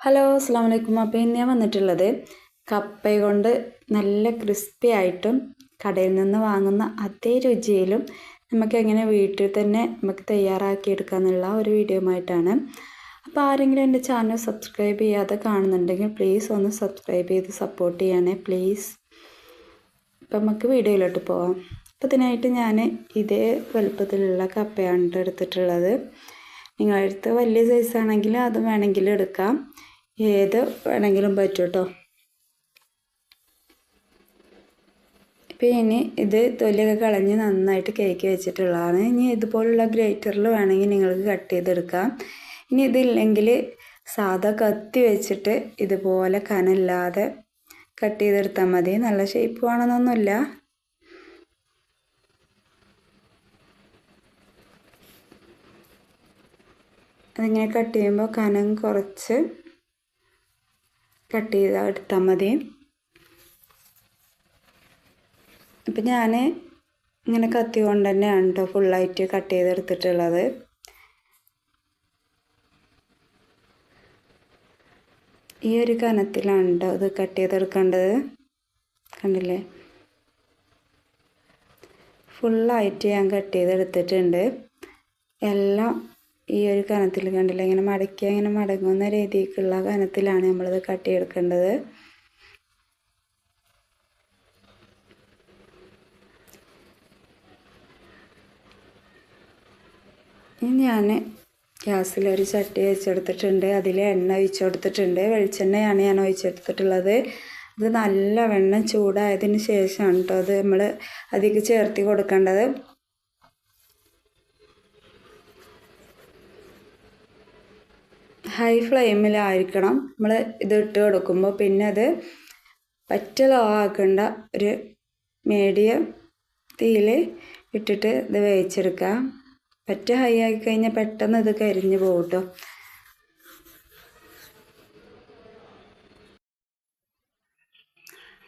Hello അസ്സാം വലൈക്കും അപ്പോൾ ഇന്ന് ഞാൻ വന്നിട്ടുള്ളത് കപ്പ കൊണ്ട് നല്ല ക്രിസ്പി ആയിട്ടും കടയിൽ നിന്ന് വാങ്ങുന്ന അതേ രുചിയിലും നമുക്ക് എങ്ങനെ വീട്ടിൽ തന്നെ നമുക്ക് തയ്യാറാക്കി എടുക്കാമെന്നുള്ള ഒരു വീഡിയോയുമായിട്ടാണ്. അപ്പോൾ ആരെങ്കിലും എന്റെ ചാനൽ സബ്സ്ക്രൈബ് ചെയ്യാതെ കാണുന്നുണ്ടെങ്കിൽ പ്ലീസ് ഒന്ന് സബ്സ്ക്രൈബ് ചെയ്ത് സപ്പോർട്ട് ചെയ്യണേ പ്ലീസ് അപ്പം നമുക്ക് വീഡിയോയിലോട്ട് പോവാം. അപ്പോൾ ഇതിനായിട്ട് ഞാൻ ഇതേ വലുപ്പത്തിലുള്ള കപ്പയാണ് എടുത്തിട്ടുള്ളത്. നിങ്ങളുടെ അടുത്ത് വലിയ സൈസാണെങ്കിൽ അത് വേണമെങ്കിൽ എടുക്കാം. ഏത് വേണമെങ്കിലും പറ്റും കേട്ടോ ഇപ്പം ഇനി ഇത് തൊലിയൊക്കെ കളഞ്ഞ് നന്നായിട്ട് കേക്ക് വെച്ചിട്ടുള്ളതാണ്. ഇനി ഇതുപോലുള്ള ഗ്രേറ്ററിൽ വേണമെങ്കിൽ നിങ്ങൾക്ക് കട്ട് ചെയ്തെടുക്കാം. ഇനി ഇതില്ലെങ്കിൽ സാധാ കത്തി വെച്ചിട്ട് ഇതുപോലെ കനല്ലാതെ കട്ട് ചെയ്തെടുത്താൽ മതി. നല്ല ഷേപ്പ് വേണമെന്നൊന്നുമില്ല. അതിങ്ങനെ കട്ട് ചെയ്യുമ്പോൾ കനം കുറച്ച് കട്ട് ചെയ്ത് എടുത്താൽ മതി. അപ്പം ഞാൻ ഇങ്ങനെ കത്തി കൊണ്ട് തന്നെയാണ് കേട്ടോ ഫുള്ളായിട്ട് കട്ട് ചെയ്തെടുത്തിട്ടുള്ളത്. ഈ ഒരു കനത്തിലാണ് കേട്ടോ ഇത് കട്ട് ചെയ്തെടുക്കേണ്ടത്. കണ്ടില്ലേ? ഫുള്ളായിട്ട് ഞാൻ കട്ട് ചെയ്തെടുത്തിട്ടുണ്ട്. എല്ലാം ഈ ഒരു കനത്തിൽ കണ്ടില്ല. ഇങ്ങനെ മടക്കി അങ്ങനെ മടങ്ങുന്ന രീതിക്കുള്ള കനത്തിലാണ് നമ്മളിത് കട്ടിയെടുക്കേണ്ടത്. ഞാൻ ഗ്യാസിലൊരു ചട്ടി വെച്ചെടുത്തിട്ടുണ്ട്. അതിൽ എണ്ണ ഒഴിച്ചു കൊടുത്തിട്ടുണ്ട്. വെളിച്ചെണ്ണയാണ് ഞാൻ ഒഴിച്ചെടുത്തിട്ടുള്ളത് ഇത് നല്ല വെണ്ണം ചൂടായതിന് ശേഷമാണ് കേട്ടോ അത് നമ്മൾ അതിലേക്ക് ചേർത്തി കൊടുക്കേണ്ടത്. ഹൈ ഫ്ലെയിമിലായിരിക്കണം നമ്മൾ ഇത് ഇട്ട് കൊടുക്കുമ്പോൾ പിന്നെ അത് പറ്റ ലോ ആക്കേണ്ട ഒരു മീഡിയം തീയിൽ ഇട്ടിട്ട് ഇത് വേവിച്ചെടുക്കാം പറ്റ ഹൈ ആക്കി കഴിഞ്ഞാൽ പെട്ടെന്ന് ഇത് കരിഞ്ഞു പോകും കേട്ടോ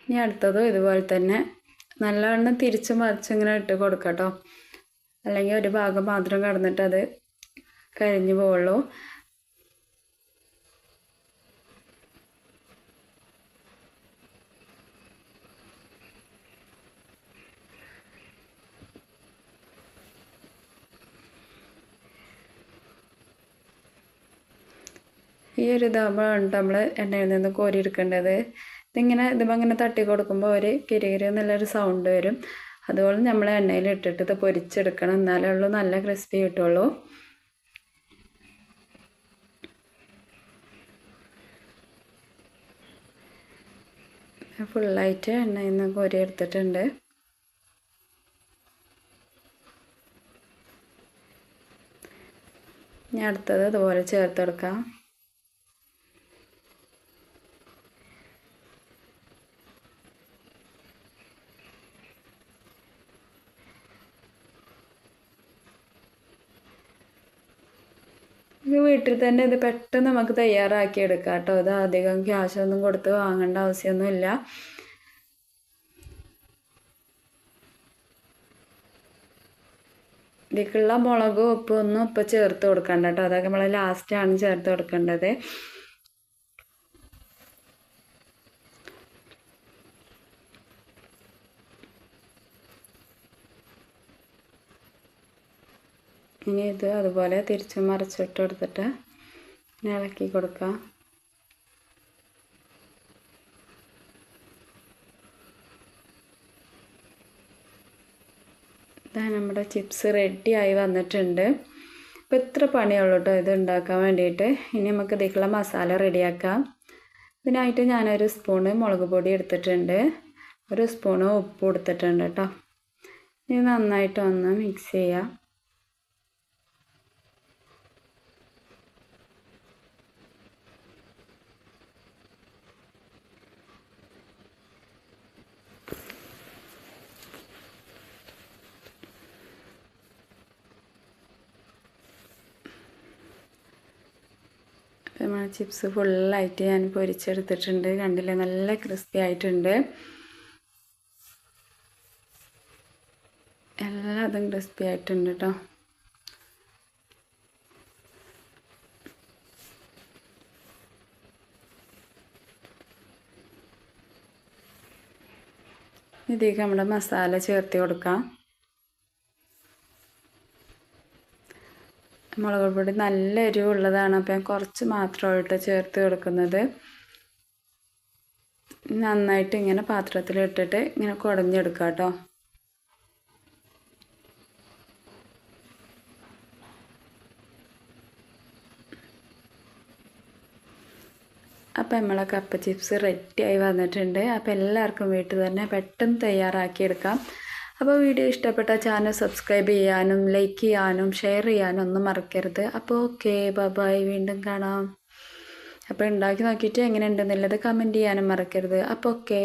ഇനി അടുത്തതും ഇതുപോലെ തന്നെ നല്ലവണ്ണം തിരിച്ചു മറിച്ച് ഇങ്ങനെ ഇട്ട് കൊടുക്കാം അല്ലെങ്കിൽ ഒരു ഭാഗം മാത്രം കടന്നിട്ട് അത് കരിഞ്ഞു പോവുള്ളൂ. ഈ ഒരു ഇതാകുമ്പോഴാണ് നമ്മൾ എണ്ണയിൽ നിന്ന് കോരിയെടുക്കേണ്ടത്. ഇതിങ്ങനെ ഇതുമ്പോൾ ഇങ്ങനെ തട്ടി കൊടുക്കുമ്പോൾ ഒരു കിരികിരി എന്നുള്ളൊരു സൗണ്ട് വരും. അതുപോലെ നമ്മൾ എണ്ണയിൽ ഇട്ടിട്ട് ഇത് പൊരിച്ചെടുക്കണം. എന്നാലേ ഉള്ളൂ നല്ല ക്രിസ്പി കിട്ടുള്ളൂ. ഫുള്ളായിട്ട് എണ്ണയിൽ നിന്ന് കോരി എടുത്തിട്ടുണ്ട് ഇനി അടുത്തത് ഇതുപോലെ ചേർത്തെടുക്കാം വീട്ടിൽ തന്നെ ഇത് പെട്ടെന്ന് നമുക്ക് തയ്യാറാക്കി എടുക്കാം കേട്ടോ. ഇത് അധികം ക്യാഷൊന്നും കൊടുത്ത് വാങ്ങേണ്ട ആവശ്യമൊന്നുമില്ല. ഇതിലേക്കുള്ള മുളകും ഉപ്പും ഒന്നും ഇപ്പം ചേർത്ത് കൊടുക്കണ്ട കേട്ടോ. അതൊക്കെ നമ്മൾ ലാസ്റ്റാണ് ചേർത്ത് കൊടുക്കേണ്ടത്. ഇനി ഇത് അതുപോലെ തിരിച്ച് മറിച്ചിട്ട് കൊടുത്തിട്ട് ഇളക്കി കൊടുക്കുക ഇതാ നമ്മുടെ ചിപ്സ് റെഡിയായി വന്നിട്ടുണ്ട്. അപ്പോൾ ഇത്ര പണിയുള്ളൂ കേട്ടോ ഇത് ഉണ്ടാക്കാൻ വേണ്ടിയിട്ട്. ഇനി നമുക്ക് ഇതിലേക്കുള്ള മസാല റെഡിയാക്കാം ഇതിനായിട്ട് ഞാനൊരു സ്പൂണ് മുളക് പൊടി എടുത്തിട്ടുണ്ട്. ഒരു സ്പൂണ് ഉപ്പ് കൊടുത്തിട്ടുണ്ട് കേട്ടോ ഇനി നന്നായിട്ട് ഒന്ന് മിക്സ് ചെയ്യാം. നമ്മൾ ചിപ്സ് ഫുള്ളായിട്ട് ഞാൻ പൊരിച്ചെടുത്തിട്ടുണ്ട്. കണ്ടില്ലേ? നല്ല ക്രിസ്പി ആയിട്ടുണ്ട്. എല്ലാതും ക്രിസ്പി ആയിട്ടുണ്ട് കേട്ടോ ഇതേക്ക് നമ്മുടെ മസാല ചേർത്ത് കൊടുക്കാം. മുളക് പൊടി നല്ല എരിവുള്ളതാണ്. അപ്പം ഞാൻ കുറച്ച് മാത്രമായിട്ട് ചേർത്ത് കൊടുക്കുന്നത്. നന്നായിട്ട് ഇങ്ങനെ പാത്രത്തിലിട്ടിട്ട് ഇങ്ങനെ കുടഞ്ഞെടുക്കുക കേട്ടോ അപ്പം നമ്മളെ കപ്പ ചിപ്സ് റെഡിയായി വന്നിട്ടുണ്ട്. അപ്പോൾ എല്ലാവർക്കും വീട്ടിൽ തന്നെ പെട്ടെന്ന് തയ്യാറാക്കിയെടുക്കാം. അപ്പോൾ വീഡിയോ ഇഷ്ടപ്പെട്ട ചാനൽ സബ്സ്ക്രൈബ് ചെയ്യാനും ലൈക്ക് ചെയ്യാനും ഷെയർ ചെയ്യാനും ഒന്നും മറക്കരുത്. അപ്പോൾ ഓക്കെ ബൈ വീണ്ടും കാണാം. അപ്പോൾ ഉണ്ടാക്കി നോക്കിയിട്ട് എങ്ങനെ ഉണ്ടെന്നുള്ളത് കമന്റ് ചെയ്യാനും മറക്കരുത്. അപ്പോൾ ഓക്കെ